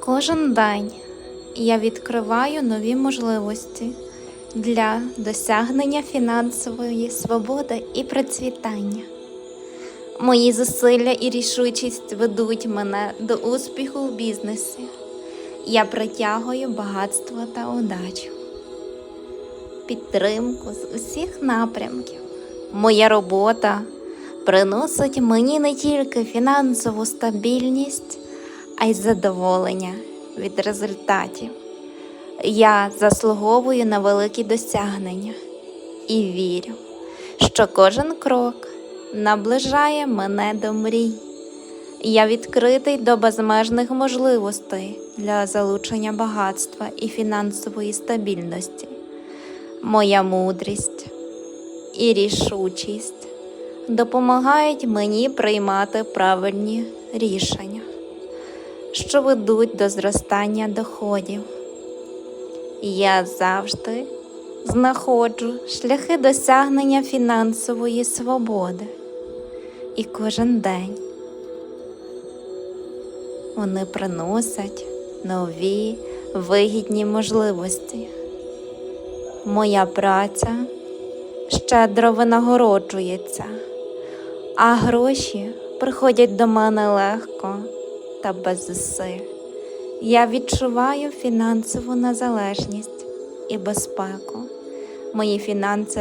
Кожен день я відкриваю нові можливості для досягнення фінансової свободи і процвітання. Мої зусилля і рішучість ведуть мене до успіху в бізнесі. Я притягую багатство та удачу, підтримку з усіх напрямків. Моя робота приносить мені не тільки фінансову стабільність, а й задоволення від результатів. Я заслуговую на великі досягнення і вірю, що кожен крок наближає мене до мрій. Я відкритий до безмежних можливостей для залучення багатства і фінансової стабільності. Моя мудрість і рішучість допомагають мені приймати правильні рішення, що ведуть до зростання доходів. Я завжди знаходжу шляхи досягнення фінансової свободи. І кожен день вони приносять нові вигідні можливості. Моя праця щедро винагороджується, а гроші приходять до мене легко та без зусиль. Я відчуваю фінансову незалежність і безпеку. Мої фінанси